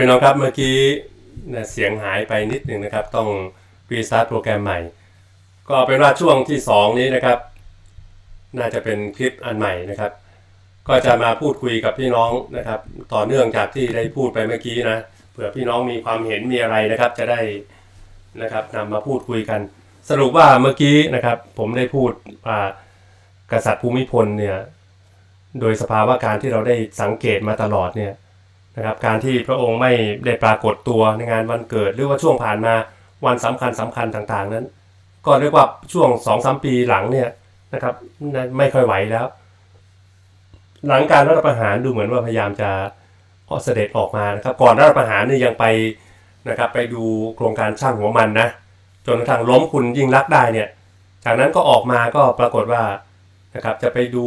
พี่น้องครับเมื่อกี้นะเสียงหายไปนิดหนึ่งนะครับ ต้องรีสตาร์ทโปรแกรมใหม่ ก็เป็นว่าช่วงที่ 2 นี้นะครับ น่าจะเป็นคลิปอันใหม่นะครับ ก็จะมาพูดคุยกับพี่น้องนะครับ ต่อเนื่องจากที่ได้พูดไปเมื่อกี้นะเผื่อพี่น้องมีความเห็นมีอะไรนะครับ จะได้นะครับนำมาพูดคุยกัน สรุปว่าเมื่อกี้นะครับ ผมได้พูดว่ากษัตริย์ภูมิพลเนี่ยโดยสภาวะการที่เราได้สังเกตมาตลอดเนี่ย นะครับการที่พระองค์ไม่ได้ปรากฏตัวในงานวันเกิด หรือว่าช่วงผ่านมาวันสำคัญสำคัญต่างๆนั้น ก็เรียกว่าช่วงสองสามปีหลังเนี่ยนะครับไม่ค่อยไหวแล้ว หลังการรัฐประหารดูเหมือนว่าพยายามจะเสด็จออกมานะครับก่อนรัฐประหารนี่ยังไปนะครับไปดูโครงการช่างหัวมันนะจนกระทั่งล้มคุณยิ่งรักได้เนี่ยจากนั้นก็ออกมาก็ปรากฏว่านะครับจะไปดู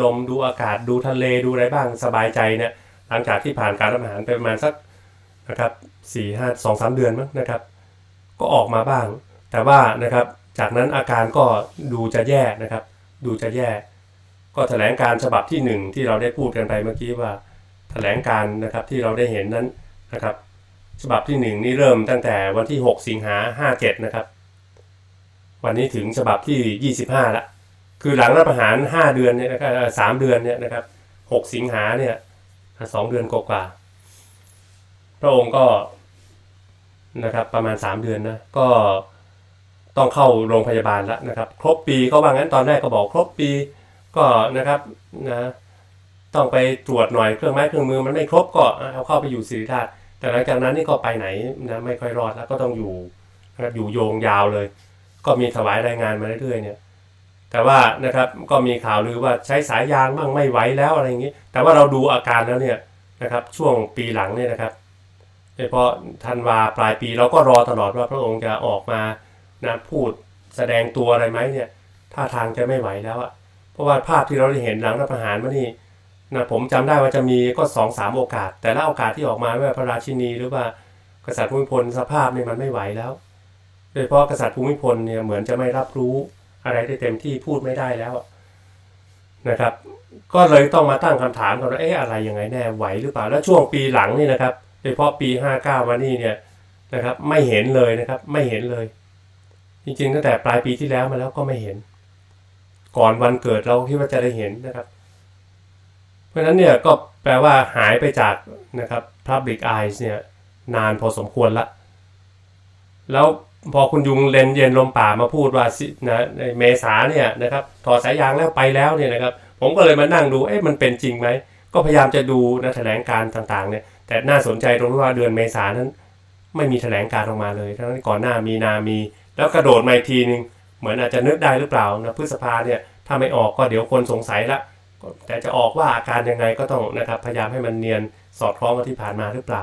ลมดูอากาศดูทะเลดูอะไรบ้างสบายใจเนี่ย หลังจากที่ผ่านการรับประหารไปประมาณสักนะครับสี่ห้าสองสามเดือนมั้งนะครับ ก็ออกมาบ้าง แต่ว่านะครับจากนั้นอาการก็ดูจะแย่นะครับ ดูจะแย่ ก็แถลงการฉบับที่หนึ่งที่เราได้พูดกันไปเมื่อกี้ว่า แถลงการนะครับที่เราได้เห็นนั้นนะครับ ฉบับที่หนึ่งนี่เริ่มตั้งแต่วันที่ 6 สิงหาห้าเจ็ดนะครับ วันนี้ถึงฉบับที่ 25 ละ คือหลังรัฐประหาร 5 เดือนเนี่ยนะครับสามเดือนเนี่ยนะครับ 6 สิงหาเนี่ย สองเดือนกว่าๆพระองค์ก็นะครับประมาณสามเดือนนะก็ต้องเข้าโรงพยาบาลแล้วนะครับ ครบปีเขาว่างั้นตอนแรกก็บอกครบปีก็นะครับนะต้องไปตรวจหน่อยเครื่องไม้เครื่องมือมันไม่ครบก็เอาเข้าไปอยู่ศิริราชแต่หลังจากนั้นนี่ก็ไปไหนนะไม่ค่อยรอดแล้วก็ต้องอยู่นะครับอยู่โยงยาวเลย ก็มีถวายรายงานมาเรื่อยๆเนี่ย แต่ว่านะครับก็มีข่าวลือว่าใช้สายยางบ้างไม่ไหวแล้วอะไรอย่างนี้ แต่ว่าเราดูอาการแล้วเนี่ยนะครับช่วงปีหลังเนี่ยนะครับโดยเฉพาะธันวาปลายปีเราก็รอตลอดว่าพระองค์จะออกมานะพูดแสดงตัวอะไรไหมเนี่ยท่าทางจะไม่ไหวแล้วอะเพราะว่าภาพที่เราได้เห็นหลังรัฐประหารมานี่นะผมจำได้ว่าจะมีก็สองสามโอกาส แต่ละโอกาสที่ออกมาไม่ว่าพระราชินีหรือว่ากษัตริย์ภูมิพลสภาพเนี่ยมันไม่ไหวแล้ว โดยเฉพาะกษัตริย์ภูมิพลเนี่ยเหมือนจะไม่รับรู้ อะไรได้เต็มที่พูดไม่ได้แล้วนะครับ ก็เลยต้องมาตั้งคำถามกันว่าเอ๊ะอะไรยังไงแน่ไหวหรือเปล่าแล้วช่วงปีหลังนี่นะครับโดยเฉพาะปี 59 มานี่เนี่ยนะครับ ไม่เห็นเลยนะครับ ไม่เห็นเลย จริงๆตั้งแต่ปลายปีที่แล้วมาแล้วก็ไม่เห็น ก่อนวันเกิดเราคิดว่าจะได้เห็นนะครับ เพราะฉะนั้นเนี่ยก็แปลว่าหายไปจากนะครับ public eyes เนี่ยนานพอสมควรละ แล้ว พอคุณยุงเลนเย็นลมป่ามาพูดว่าสินะในเมษาเนี่ยนะครับถอดสายยางแล้วไปแล้วเนี่ยนะครับผมก็เลยมานั่งดูเอ๊ะมันเป็นจริงไหมก็พยายามจะดูนะแถลงการต่างๆเนี่ยแต่น่าสนใจตรงที่ว่าเดือนเมษานั้น ไม่มีแถลงการออกมาเลยทั้งที่ก่อนหน้ามีนามี แล้วกระโดดมาอีกทีนึงเหมือนอาจจะนึกได้หรือเปล่านะพฤษภาเนี่ยถ้าไม่ออกก็เดี๋ยวคนสงสัยละแต่จะออกว่าอาการยังไงก็ต้องนะครับพยายามให้มันเนียนสอดคล้องกับที่ผ่านมาหรือเปล่า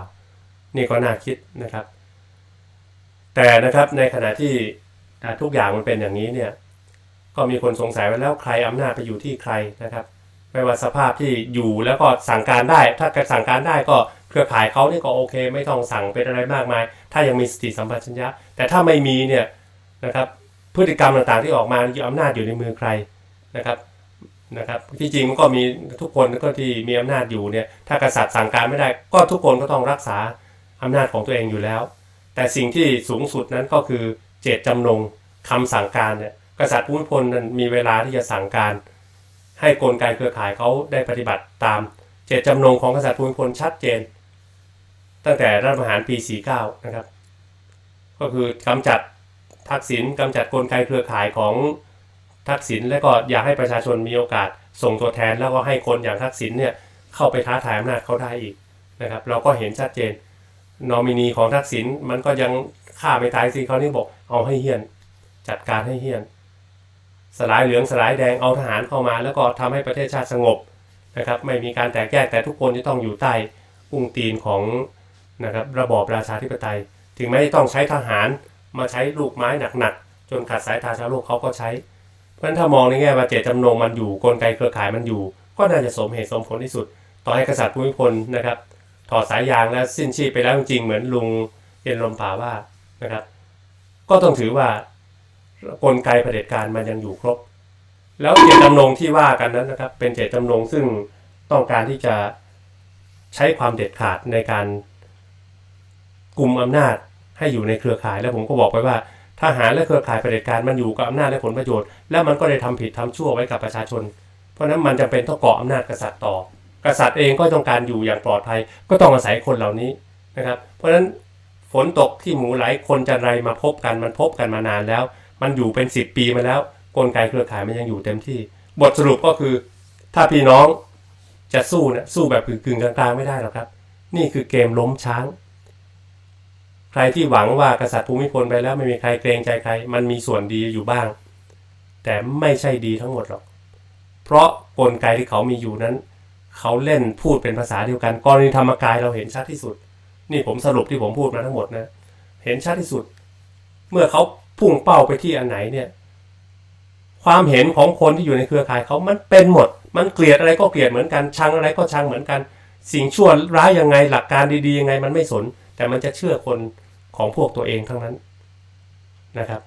นี่ก็น่าคิดนะครับ แต่นะครับในขณะที่ทุกอย่างมันเป็นอย่างนี้เนี่ยก็มีคนสงสัยว่าแล้วใครอำนาจไปอยู่ที่ใครนะครับไม่ว่าสภาพที่อยู่แล้วก็สั่งการได้ ถ้าสั่งการได้ก็เครือข่ายเขาเนี่ยก็โอเค ไม่ต้องสั่งเป็นอะไรมากมาย ถ้ายังมีสติสัมปชัญญะ แต่ถ้าไม่มีเนี่ยนะครับพฤติกรรมต่างๆที่ออกมาอำนาจอยู่ในมือใครนะครับนะครับที่จริงมันก็มีทุกคนก็ที่มีอำนาจอยู่เนี่ยถ้ากษัตริย์สั่งการไม่ได้ ก็ทุกคนก็ต้องรักษาอำนาจของตัวเองอยู่แล้ว แต่สิ่งที่สูงสุดนั้นก็คือเจตจำนงคำสั่งการเนี่ยกษัตริย์ภูมิพลนั้นมีเวลาที่จะสั่งการ ให้กลไกเครือข่ายเขาได้ปฏิบัติตามเจตจำนงของกษัตริย์ภูมิพลชัดเจน ตั้งแต่รัฐประหารปี 49 นะครับ ก็คือกำจัดทักษิณกำจัดกลไกเครือข่ายของทักษิณและก็อยากให้ประชาชนมีโอกาสส่งตัวแทนแล้วก็ให้คนอย่างทักษิณเนี่ยเข้าไปท้าทายอำนาจเขาได้อีกนะครับ เราก็เห็นชัดเจน นอมินีของทักษิณมันก็ยังฆ่าไม่ตายสิเขานี่บอกเอาให้เฮี้ยน จัดการให้เฮี้ยน สลายเหลืองสลายแดงเอาทหารเข้ามา แล้วก็ทำให้ประเทศชาติสงบนะครับ ไม่มีการแตกแยกแต่ทุกคนจะต้องอยู่ใต้อุ้งตีนของนะครับระบอบราชาธิปไตย ถึงแม้จะต้องใช้ทหารมาใช้ลูกไม้หนักๆจนขัดสายตาชาวโลกเขาก็ใช้ เพราะฉะนั้นถ้ามองในแง่ว่าเจตจำนงมันอยู่กลไกเครือข่ายมันอยู่ ก็น่าจะสมเหตุสมผลที่สุด ต่อให้กษัตริย์ภูมิพลนะครับ ถอดสายยางและสิ้นชีพไปแล้วจริงเหมือนลุงเย็นลมผาว่านะครับ ก็ต้องถือว่ากลไกเผด็จการมันยังอยู่ครบ แล้วเจตจำนงที่ว่ากันนั้นนะครับ เป็นเจตจำนงซึ่งต้องการที่จะใช้ความเด็ดขาดในการกลุ่มอำนาจให้อยู่ในเครือข่ายแล้วผมก็บอกไปว่าทหารและเครือข่ายเผด็จการมันอยู่กับอำนาจและผลประโยชน์ แล้วมันก็ได้ทำผิดทำชั่วไว้กับประชาชน เพราะฉะนั้นมันจะเป็นต้องเกาะอำนาจกษัตริย์ต่อ กษัตริย์เองก็ต้องการอยู่อย่างปลอดภัย ก็ต้องอาศัยคนเหล่านี้นะครับ เพราะฉะนั้นฝนตกที่หมูไหลคนจันไรมาพบกันมันพบกันมานานแล้ว มันอยู่เป็นสิบปีมาแล้ว กลไกเครือข่ายมันยังอยู่เต็มที่ บทสรุปก็คือ ถ้าพี่น้องจะสู้เนี่ยสู้แบบกึ่งกลางๆไม่ได้หรอกครับ นี่คือเกมล้มช้าง ใครที่หวังว่ากษัตริย์ภูมิพลไปแล้วไม่มีใครเกรงใจใคร มันมีส่วนดีอยู่บ้าง แต่ไม่ใช่ดีทั้งหมดหรอก เพราะกลไกที่เขามีอยู่นั้น เขาเล่นพูดเป็นภาษาเดียวกันกรณีธรรมกายเราเห็นชัดที่สุด นี่ผมสรุปที่ผมพูดมาทั้งหมดนะเห็นชัดที่สุด เมื่อเขาพุ่งเป้าไปที่อันไหนเนี่ย ความเห็นของคนที่อยู่ในเครือข่ายเขามันเป็นหมด มันเกลียดอะไรก็เกลียดเหมือนกัน ชังอะไรก็ชังเหมือนกัน สิ่งชั่วร้ายยังไงหลักการดีๆยังไงมันไม่สน แต่มันจะเชื่อคนของพวกตัวเองทั้งนั้นนะครับ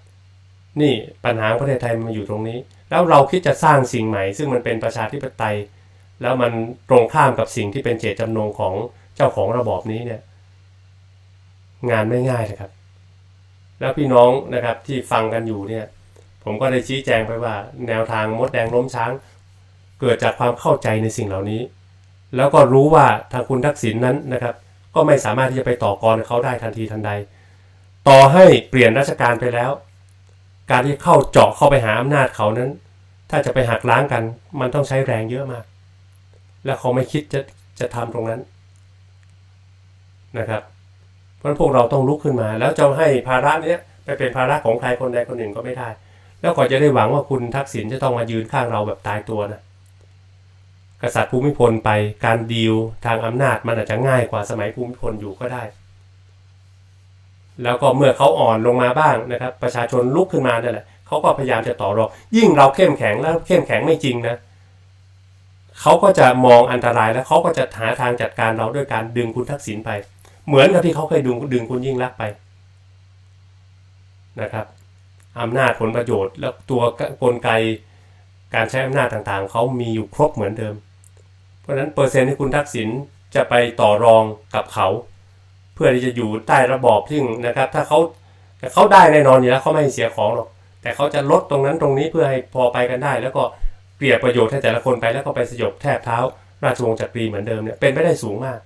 นี่ปัญหาประเทศไทยมันอยู่ตรงนี้ แล้วเราคิดจะสร้างสิ่งใหม่ ซึ่งมันเป็นประชาธิปไตย แล้วมันตรงข้ามกับสิ่งที่เป็นเจตจำนงของเจ้าของระบอบนี้เนี่ย งานไม่ง่ายนะครับ แล้วพี่น้องนะครับที่ฟังกันอยู่เนี่ย ผมก็ได้ชี้แจงไปว่า แนวทางมดแดงล้มช้าง เกิดจากความเข้าใจในสิ่งเหล่านี้ แล้วก็รู้ว่าทางคุณทักษิณนนั้นนะครับ ก็ไม่สามารถที่จะไปต่อกรกับเขาได้ทันทีทันใด ต่อให้เปลี่ยนราชการไปแล้ว การที่เข้าเจาะเข้าไปหาอำนาจเขานั้น ถ้าจะไปหักล้างกัน มันต้องใช้แรงเยอะมาก และเขาไม่คิดจะจะทำตรงนั้นนะครับ เพราะฉะนั้นพวกเราต้องลุกขึ้นมา แล้วจะให้ภาระเนี้ยไปเป็นภาระของใครคนใดคนหนึ่งก็ไม่ได้ แล้วก็จะได้หวังว่าคุณทักษิณจะต้องมายืนข้างเราแบบตายตัวนะกษัตริย์ภูมิพลไปการดีลทางอำนาจมันอาจจะง่ายกว่าสมัยภูมิพลอยู่ก็ได้ แล้วก็เมื่อเขาอ่อนลงมาบ้างนะครับ ประชาชนลุกขึ้นมานั่นแหละเขาก็พยายามจะต่อรองยิ่งเราเข้มแข็งแล้วเข้มแข็งไม่จริงนะ เขาก็จะมองอันตรายแล้วเขาก็จะหาทางจัดการเราด้วยการดึงคุณทักษิณไป เหมือนกับที่เขาเคยดึงดึงคุณยิ่งรักไปนะครับอำนาจผลประโยชน์ แล้วตัวกลไกการใช้อำนาจต่างๆ เขามีอยู่ครบเหมือนเดิม เพราะฉะนั้นเปอร์เซ็นต์ที่คุณทักษิณจะไปต่อรองกับเขา เพื่อที่จะอยู่ใต้ระบอบซึ่งนะครับ ถ้าเขาเขาได้แน่นอนอยู่แล้วเขาไม่เสียของหรอกแต่เขาจะลดตรงนั้นตรงนี้เพื่อให้พอไปกันได้ แล้วก็ เปรียบประโยชน์ให้แต่ละคนไปแล้วก็ไปสยบแทบเท้า ราชวงศ์จักรีเหมือนเดิมเนี่ยเป็นไปได้สูงมาก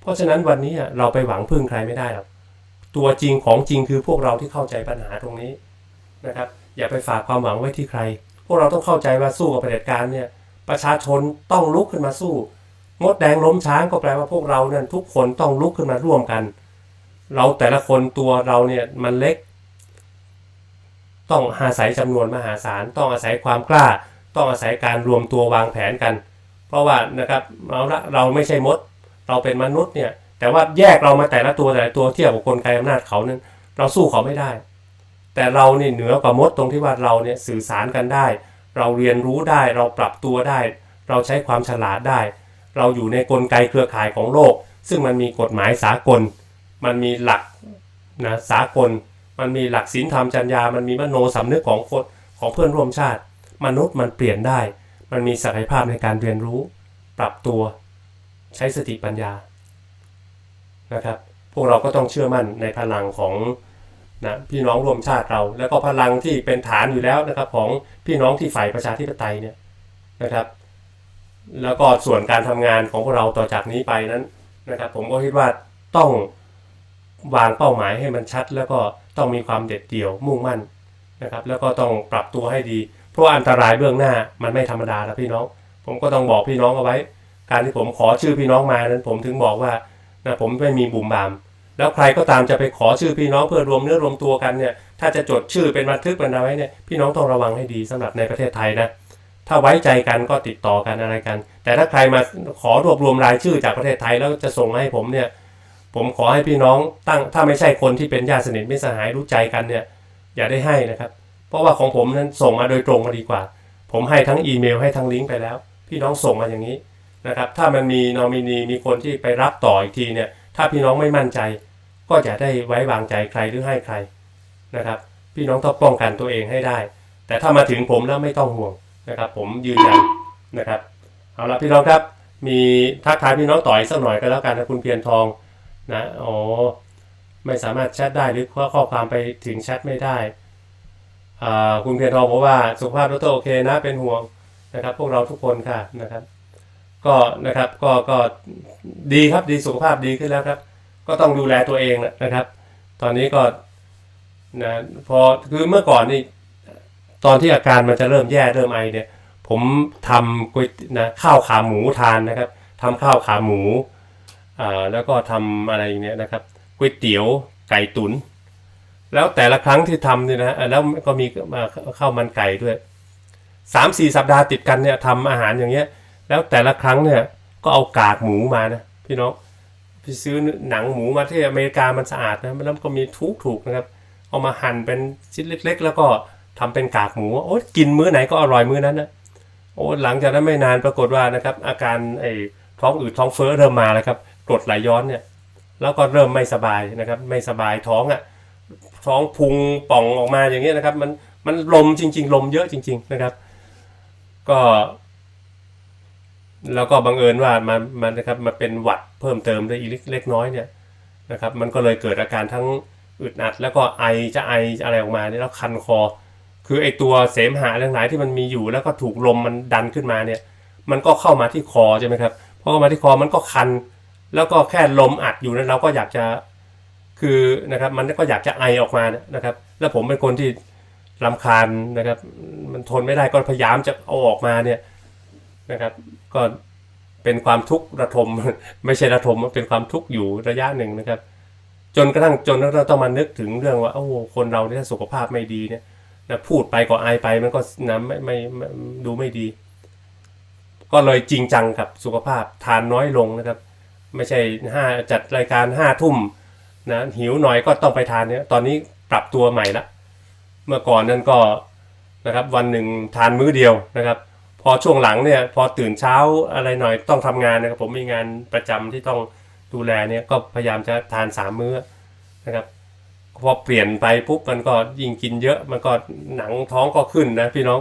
เพราะฉะนั้นวันนี้เราไปหวังพึ่งใครไม่ได้หรอกตัวจริงของจริงคือพวกเราที่เข้าใจปัญหาตรงนี้นะครับ อย่าไปฝากความหวังไว้ที่ใคร พวกเราต้องเข้าใจว่าสู้กับเผด็จการเนี่ยประชาชนต้องลุกขึ้นมาสู้มดแดงล้มช้างก็แปลว่าพวกเราเนี่ยทุกคนต้องลุกขึ้นมาร่วมกัน เราแต่ละคนตัวเราเนี่ยมันเล็ก ต้องอาศัยจำนวนมหาศาลต้องอาศัยความกล้า ต้องอาศัยการรวมตัววางแผนกัน เพราะว่านะครับเราเราไม่ใช่มด เราเป็นมนุษย์เนี่ยแต่ว่าแยกเรามาแต่ละตัวแต่ละตัวเทียบกับกลไกอำนาจเขานั้น เราสู้เขาไม่ได้ แต่เราเนี่ยเหนือกว่ามดตรงที่ว่าเราเนี่ยสื่อสารกันได้ เราเรียนรู้ได้เราปรับตัวได้ เราใช้ความฉลาดได้ เราอยู่ในกลไกเครือข่ายของโลก ซึ่งมันมีกฎหมายสากล มันมีหลักนะสากล มันมีหลักศีลธรรมจรรยา มันมีมโนสำนึกของคนของเพื่อนร่วมชาติ มนุษย์มันเปลี่ยนได้ มันมีศักยภาพในการเรียนรู้ ปรับตัว ใช้สติปัญญานะครับ พวกเราก็ต้องเชื่อมั่นในพลังของนะพี่น้องรวมชาติเรา แล้วก็พลังที่เป็นฐานอยู่แล้วนะครับของพี่น้องที่ฝ่ายประชาธิปไตยเนี่ยนะครับ แล้วก็ส่วนการทำงานของพวกเราต่อจากนี้ไปนั้นนะครับ ผมก็คิดว่าต้องวางเป้าหมายให้มันชัด แล้วก็ต้องมีความเด็ดเดี่ยวมุ่งมั่นนะครับ แล้วก็ต้องปรับตัวให้ดี เพราะอันตรายเบื้องหน้ามันไม่ธรรมดานะพี่น้อง ผมก็ต้องบอกพี่น้องเอาไว้ การที่ผมขอชื่อพี่น้องมานั้นผมถึงบอกว่านะผมไม่มีบุ่มบาม แล้วใครก็ตามจะไปขอชื่อพี่น้องเพื่อรวมเนื้อรวมตัวกันเนี่ยถ้าจะจดชื่อเป็นบันทึกเป็นไรไว้เนี่ยพี่น้องต้องระวังให้ดีสำหรับในประเทศไทยนะถ้าไว้ใจกันก็ติดต่อกันอะไรกัน แต่ถ้าใครมาขอรวบรวมรายชื่อจากประเทศไทยแล้วจะส่งมาให้ผมเนี่ยผมขอให้พี่น้องตั้งถ้าไม่ใช่คนที่เป็นญาติสนิทไมิตรสหายรู้ใจกันเนี่ยอย่าได้ให้นะครับ เพราะว่าของผมนั้นส่งมาโดยตรงมาดีกว่า ผมให้ทั้งอีเมลให้ทั้งลิงก์ไปแล้ว พี่น้องส่งมาอย่างนี้นะครับ ถ้ามันมีนอมินีมีคนที่ไปรับต่ออีกทีเนี่ย ถ้าพี่น้องไม่มั่นใจ ก็จะได้ไว้วางใจใครหรือให้ใครนะครับ พี่น้องต้องป้องกันตัวเองให้ได้ แต่ถ้ามาถึงผมแล้วไม่ต้องห่วงนะครับ ผมยืนยันนะครับ เอาละพี่น้องครับ มีทักทายพี่น้องต่อยสักหน่อยก็แล้วกันนะคุณเพียรทองนะโอ๋อไม่สามารถแชทได้หรือข้อข้อความไปถึงแชทไม่ได้ คุณเพียรทองบอกว่าสุขภาพดรโอเคนะเป็นห่วงนะครับ พวกเราทุกคนค่ะนะครับ ก็นะครับก็ก็ดีครับดีสุขภาพดีขึ้นแล้วครับ ก็ต้องดูแลตัวเองนะครับ ตอนนี้ก็นะพอคือเมื่อก่อนนี่ตอนที่อาการมันจะเริ่มแย่เริ่มไอเนี่ย ผมทำก๋วยนะข้าวขาหมูทานนะครับทำข้าวขาหมูอ่าแล้วก็ทำอะไรอย่างเนี้ยนะครับก๋วยเตี๋ยวไก่ตุ๋น แล้วแต่ละครั้งที่ทำเนี่ยนะแล้วก็มีมาข้าวมันไก่ด้วยสามสี่สัปดาห์ติดกันเนี่ยทำอาหารอย่างเงี้ย แล้วแต่ละครั้งเนี่ยก็เอากากหมูมานะพี่น้องพี่ซื้อหนังหมูมาที่อเมริกามันสะอาดนะแล้วก็มีทุกถูกนะครับ เอามาหั่นเป็นชิ้นเล็ก ๆ แล้วก็ทำเป็นกากหมูโอ้กินมื้อไหนก็อร่อยมื้อนั้นนะโอ้หลังจากนั้นไม่นานปรากฏว่านะครับ อาการไอ้ท้องอืดท้องเฟ้อเริ่มมาแล้วครับกรดไหลย้อนเนี่ย แล้วก็เริ่มไม่สบายนะครับ ไม่สบายท้องอะ่ะ ท้องพุงป่องออกมาอย่างเงี้ยนะครับ มันมันลมจริง ๆ ลมเยอะจริง ๆนะครับ ก็ แล้วก็บังเอิญว่ามันมันนะครับมาเป็นหวัดเพิ่มเติมได้อีกเล็กน้อยเนี่ยนะครับ มันก็เลยเกิดอาการทั้งอึดอัด แล้วก็ไอจะไออะไรออกมาเนี่ยแล้วคันคอ คือไอตัวเสมหะทั้งหลายที่มันมีอยู่ แล้วก็ถูกลมมันดันขึ้นมาเนี่ย มันก็เข้ามาที่คอใช่ไหมครับพอเข้ามาที่คอมันก็คัน แล้วก็แค่ลมอัดอยู่นั้นเราก็อยากจะ คือนะครับมันก็อยากจะไอออกมานะครับ แล้วผมเป็นคนที่ลำคาญนะครับ มันทนไม่ได้ก็พยายามจะเอาออกมาเนี่ยนะครับ ก็เป็นความทุกข์ระทม ไม่ใช่ระทมเป็นความทุกข์อยู่ระยะหนึ่งนะครับ จนกระทั่งจนเราต้องมานึกถึงเรื่องว่าโอ้โหคนเราเนี่ยสุขภาพไม่ดีเนี่ยนะพูดไปก็อายไปมันก็นะไม่ไม่ดูไม่ดี ก็เลยจริงจังกับสุขภาพทานน้อยลงนะครับ ไม่ใช่ห้าจัดรายการห้าทุ่ม นะหิวหน่อยก็ต้องไปทานเนี่ยตอนนี้ปรับตัวใหม่ละเมื่อก่อนนั้นก็นะครับวันหนึ่งทานมื้อเดียวนะครับ พอช่วงหลังเนี่ยพอตื่นเช้าอะไรหน่อยต้องทำงานนะครับผมมีงานประจำที่ต้องดูแลเนี่ยก็พยายามจะทานสามมื้อนะครับพอเปลี่ยนไปปุ๊บมันก็ยิ่งกินเยอะมันก็หนังท้องก็ขึ้นนะพี่น้อง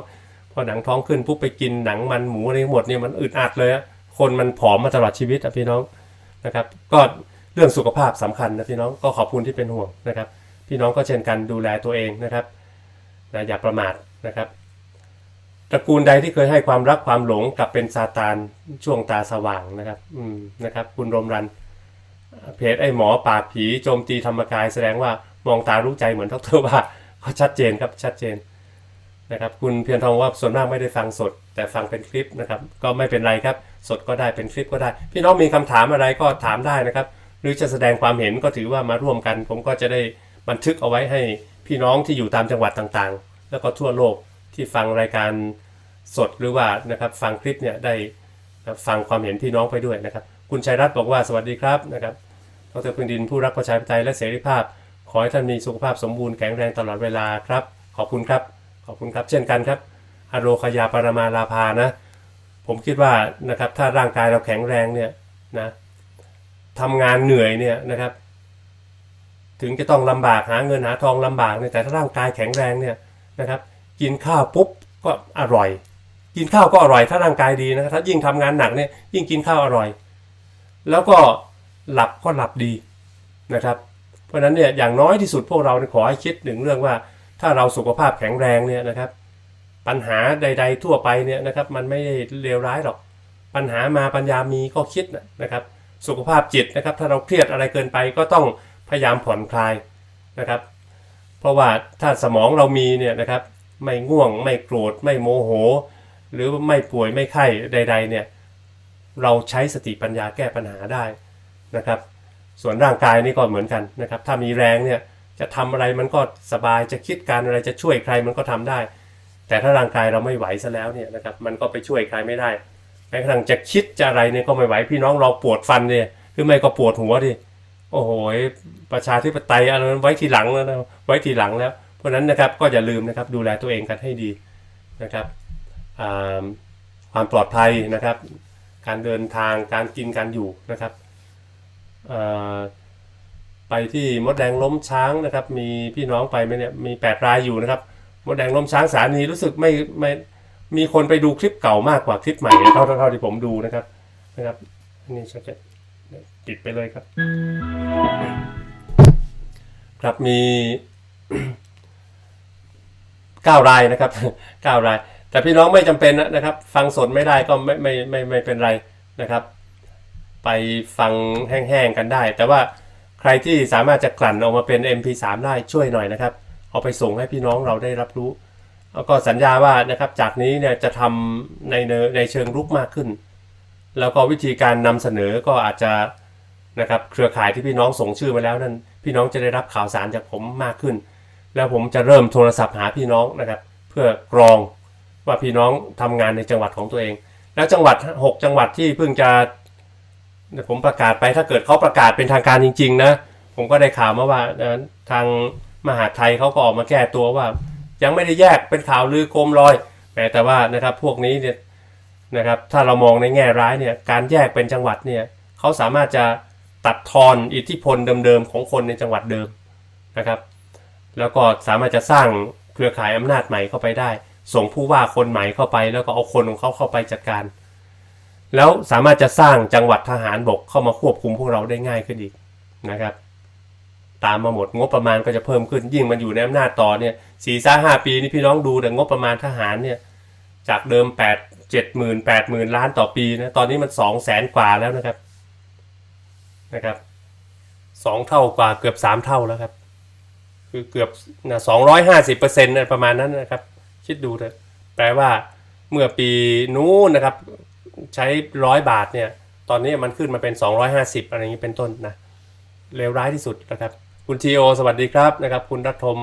พอหนังท้องขึ้นปุ๊บไปกินหนังมันหมูอะไรหมดเนี่ยมันอึดอัดเลยคนมันผอมมาตลอดชีวิตอะพี่น้องนะครับ ก็ เรื่องสุขภาพสำคัญนะพี่น้องก็ขอบคุณที่เป็นห่วงนะครับ พี่น้องก็เช่นกันดูแลตัวเองนะครับนะอย่าประมาทนะครับตระกูลใดที่เคยให้ความรักความหลงกลับเป็นซาตานช่วงตาสว่างนะครับ อืมนะครับ คุณรมรัน เพจไอ้หมอปากผีโจมตีธรรมกาย แสดงว่ามองตารู้ใจเหมือนดรว่าก็ชัดเจนครับชัดเจนนะครับคุณเพียรทองว่าส่วนมากไม่ได้ฟังสด แต่ฟังเป็นคลิปนะครับ ก็ไม่เป็นไรครับ สดก็ได้เป็นคลิปก็ได้ พี่น้องมีคำถามอะไรก็ถามได้นะครับ หรือจะแสดงความเห็นก็ถือว่ามาร่วมกัน ผมก็จะได้บันทึกเอาไว้ให้พี่น้องที่อยู่ตามจังหวัดต่างๆ แล้วก็ทั่วโลกที่ฟังรายการสดหรือว่านะครับฟังคลิปเนี่ยได้ฟังความเห็นพี่น้องไปด้วยนะครับ คุณชัยรัตน์บอกว่าสวัสดีครับนะครับดรพึงดินผู้รักประชาธิปไตยและเสรีภาพ ขอให้ท่านมีสุขภาพสมบูรณ์แข็งแรงตลอดเวลาครับ ขอบคุณครับขอบคุณครับ เช่นกันครับอโรคยาปรมาลาภานะ ผมคิดว่านะครับถ้าร่างกายเราแข็งแรงเนี่ยนะ ทำงานเหนื่อยเนี่ยนะครับ ถึงจะต้องลำบากหาเงินหาทองลำบากเนี่ยแต่ถ้าร่างกายแข็งแรงเนี่ยนะครับ กินข้าวปุ๊บก็อร่อย กินข้าวก็อร่อยถ้าร่างกายดีนะถ้ายิ่งทำงานหนักเนี่ยยิ่งกินข้าวอร่อย แล้วก็หลับก็หลับดีนะครับ เพราะฉะนั้นเนี่ยอย่างน้อยที่สุดพวกเราขอให้คิดถึงเรื่องว่าถ้าเราสุขภาพแข็งแรงเนี่ยนะครับ ปัญหาใด ๆ ทั่วไปเนี่ยนะครับ มันไม่เลวร้ายหรอก ปัญหามาปัญญามีก็คิดนะครับ สุขภาพจิตนะครับ ถ้าเราเครียดอะไรเกินไปก็ต้องพยายามผ่อนคลายนะครับ เพราะว่าถ้าสมองเรามีเนี่ยนะครับไม่ง่วงไม่โกรธไม่โมโห หรือไม่ป่วยไม่ไข้ใด ๆ เนี่ยเราใช้สติปัญญาแก้ปัญหาได้นะครับ ส่วนร่างกายนี่ก็เหมือนกันนะครับ ถ้ามีแรงเนี่ยจะทำอะไรมันก็สบายจะคิดการอะไรจะช่วยใครมันก็ทำได้ แต่ถ้าร่างกายเราไม่ไหวซะแล้วเนี่ยนะครับมันก็ไปช่วยใครไม่ได้ แม้กระทั่งจะคิดจะอะไรเนี่ยก็ไม่ไหวพี่น้องเราปวดฟันเนี่ยหรือไม่ก็ปวดหัวดิโอ้โหประชาธิปไตยอะไรนั้นไว้ทีหลังแล้วนะไว้ทีหลังแล้ว เพราะนั้นนะครับก็อย่าลืมนะครับดูแลตัวเองกันให้ดีนะครับความปลอดภัยนะครับ การเดินทางการกินการอยู่นะครับไปที่มดแดงล้มช้างนะครับ มีพี่น้องไปไหมเนี่ยมีแปดรายอยู่นะครับมดแดงล้มช้างสถานีรู้สึกไม่ไม่ มีคนไปดูคลิปเก่ามากกว่าคลิปใหม่เท่าเท่าที่ผมดูนะครับนะครับอันนี่ชัดจะปิดไปเลยครับ ครับมีเก้ารายนะครับเก้าราย แต่พี่น้องไม่จำเป็นนะครับ ฟังสดไม่ได้ก็ไม่ไม่ไม่ไม่เป็นไรนะครับ ไปฟังแห้งๆกันได้ แต่ว่าใครที่สามารถจะกลั่นออกมาเป็น MP3 ได้ช่วยหน่อยนะครับ เอาไปส่งให้พี่น้องเราได้รับรู้ แล้วก็สัญญาว่านะครับจากนี้เนี่ยจะทำในในเชิงรุกมากขึ้น แล้วก็วิธีการนำเสนอก็อาจจะนะครับเครือข่ายที่พี่น้องส่งชื่อมาแล้วนั้นพี่น้องจะได้รับข่าวสารจากผมมากขึ้น แล้วผมจะเริ่มโทรศัพท์หาพี่น้องนะครับ เพื่อกรองว่าพี่น้องทำงานในจังหวัดของตัวเอง แล้วจังหวัด 6 จังหวัดที่เพิ่งจะผมประกาศไปถ้าเกิดเขาประกาศเป็นทางการจริง ๆ นะ ผมก็ได้ข่าวมาว่าทางมหาไทยเขาก็ออกมาแก้ตัวว่า ยังไม่ได้แยกเป็นข่าวลือโคมลอยแต่แต่ว่านะครับพวกนี้เนี่ยนะครับถ้าเรามองในแง่ร้ายเนี่ยการแยกเป็นจังหวัดเนี่ยเขาสามารถจะตัดทอนอิทธิพลเดิมๆของคนในจังหวัดเดิมนะครับ แล้วก็สามารถจะสร้างเครือข่ายอำนาจใหม่เข้าไปได้ ส่งผู้ว่าคนใหม่เข้าไป แล้วก็เอาคนของเขาเข้าไปจัดการ แล้วสามารถจะสร้างจังหวัดทหารบกเข้ามาควบคุมพวกเราได้ง่ายขึ้นอีกนะครับ ตามมาหมดงบประมาณก็จะเพิ่มขึ้นยิ่งมันอยู่ในอำนาจต่อเนี่ยสี่ซ่าห้าปีนี่พี่น้องดูแต่งบประมาณทหารเนี่ยจากเดิมแปดเจ็ดหมื่นแปดหมื่นล้านต่อปีนะตอนนี้มันสองแสนกว่าแล้วนะครับนะครับสองเท่ากว่าเกือบสามเท่าแล้วครับคือเกือบนะสองร้อยห้าสิบเปอร์เซ็นต์ประมาณนั้นนะครับ คิดดูเถอะแปลว่าเมื่อปีนู้นนะครับ ใช้ร้อยบาทเนี่ย ตอนนี้มันขึ้นมาเป็น 250 อะไรอย่างนี้เป็นต้นนะเลวร้ายที่สุดนะครับ คุณทีโอสวัสดีครับนะครับ คุณรัฐม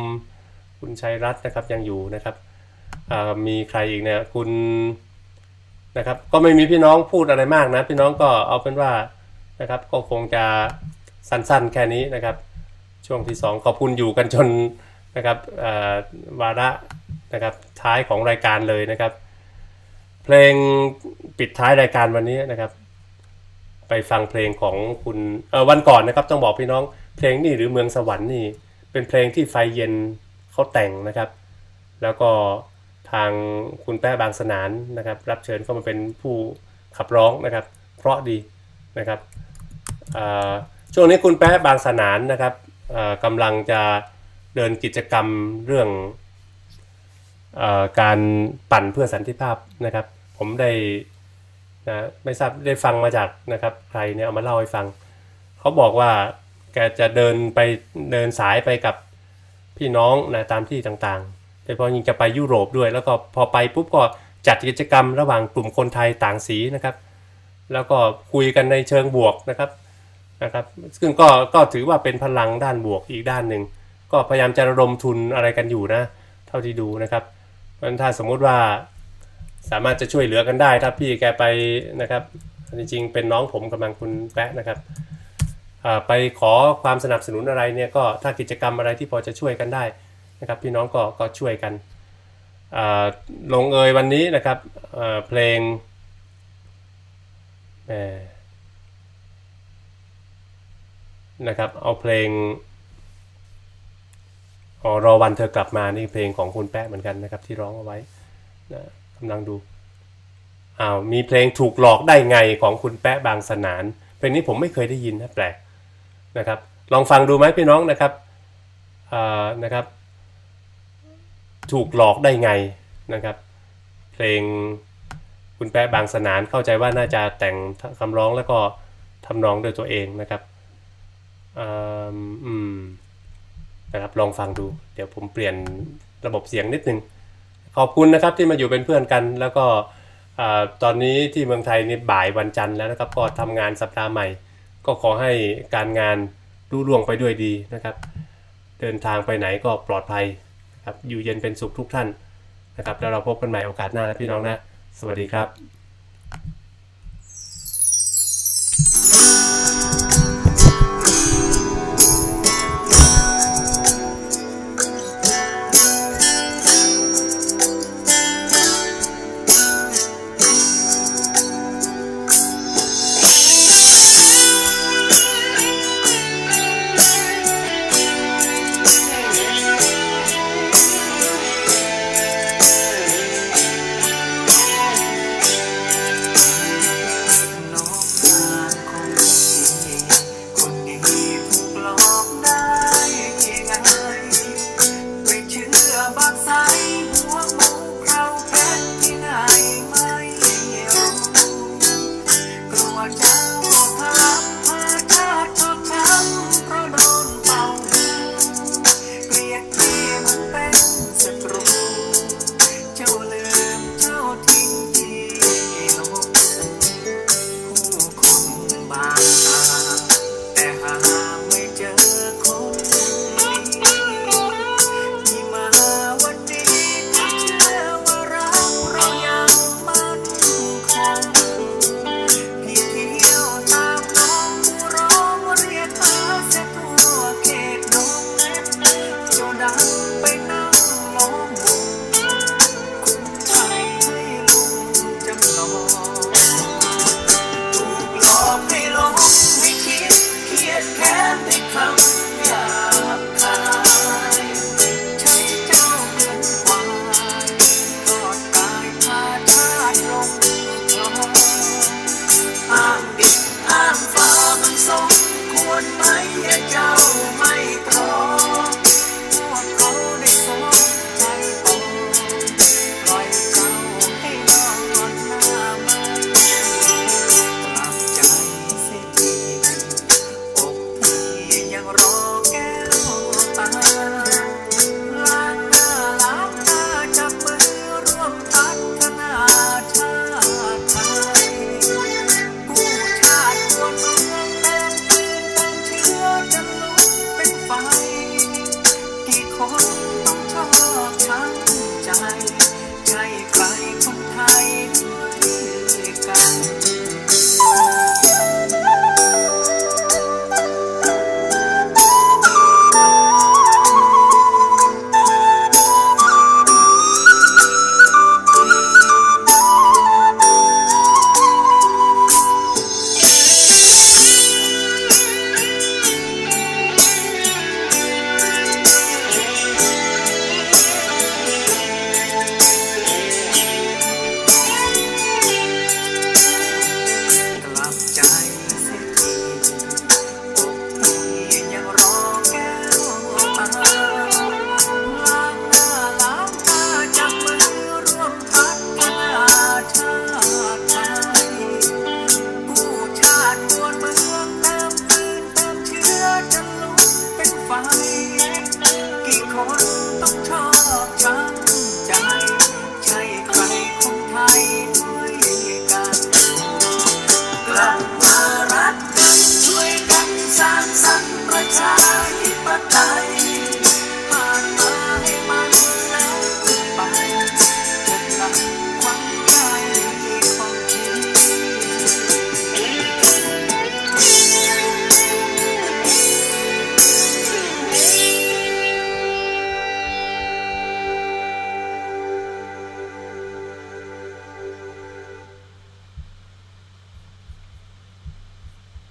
คุณชัยรัตน์นะครับยังอยู่นะครับมีใครอีกเนี่ยคุณนะครับ ก็ไม่มีพี่น้องพูดอะไรมากนะ พี่น้องก็เอาเป็นว่านะครับ ก็คงจะสั้นๆแค่นี้นะครับ ช่วงที่ 2 ขอบคุณอยู่กันจนนะครับวาระนะครับท้ายของรายการเลยนะครับ เพลงปิดท้ายรายการวันนี้นะครับ ไปฟังเพลงของคุณเออวันก่อนนะครับ ต้องบอกพี่น้อง เพลงนี่หรือเมืองสวรรค์นี่ เป็นเพลงที่ไฟเย็นเขาแต่งนะครับ แล้วก็ทางคุณแป้บางสนานนะครับ รับเชิญเข้ามาเป็นผู้ขับร้องนะครับ เพราะดีนะครับช่วงนี้คุณแป้บางสนานนะครับกำลังจะเดินกิจกรรมเรื่องอการปั่นเพื่อสันติภาพนะครับ ผมได้นะไม่ทราบได้ฟังมาจากนะครับ ใครเนี่ยเอามาเล่าให้ฟัง เขาบอกว่า จะเดินไปเดินสายไปกับพี่น้องนะตามที่ต่างๆโดยเฉพาะยิ่งจะไปยุโรปด้วย แล้วก็พอไปปุ๊บก็จัดกิจกรรมระหว่างกลุ่มคนไทยต่างสีนะครับ แล้วก็คุยกันในเชิงบวกนะครับนะครับ ซึ่งก็ก็ถือว่าเป็นพลังด้านบวกอีกด้านหนึ่งก็พยายามจะระดมทุนอะไรกันอยู่นะ เท่าที่ดูนะครับเพราะฉะนั้นถ้าสมมุติว่าสามารถจะช่วยเหลือกันได้ถ้าพี่แกไปนะครับจริงๆเป็นน้องผมกำลังคุณแปะนะครับ ไปขอความสนับสนุนอะไรเนี่ยก็ถ้ากิจกรรมอะไรที่พอจะช่วยกันได้นะครับพี่น้องก็ก็ช่วยกันลงเอยวันนี้นะครับเพลงนะครับเอาเพลงอรอวันเธอกลับมานี่เพลงของคุณแป๊ะเหมือนกันนะครับที่ร้องเอาไว้นะกำลังดูอ้าวมีเพลงถูกหลอกได้ไงของคุณแป๊ะบางสนานเพลงนี้ผมไม่เคยได้ยินนะแปลก นะครับ ลองฟังดูไหมพี่น้องนะครับนะครับ ถูกหลอกได้ไงนะครับ เพลงคุณแป๊ะบางสนานเข้าใจว่าน่าจะแต่งคำร้องแล้วก็ทำนองโดยตัวเองนะครับอืมนะครับลองฟังดู เดี๋ยวผมเปลี่ยนระบบเสียงนิดนึง ขอบคุณนะครับที่มาอยู่เป็นเพื่อนกัน แล้วก็ตอนนี้ที่เมืองไทยนี่บ่ายวันจันทร์แล้วนะครับก็ทำงานสัปดาห์ใหม่ ก็ขอให้การงานรุ่ล่วงไปด้วยดีนะครับ เดินทางไปไหนก็ปลอดภัยนะครับอยู่เย็นเป็นสุขทุกท่านนะครับ แล้วเราพบกันใหม่โอกาสหน้านะพี่น้องนะ สวัสดีครับ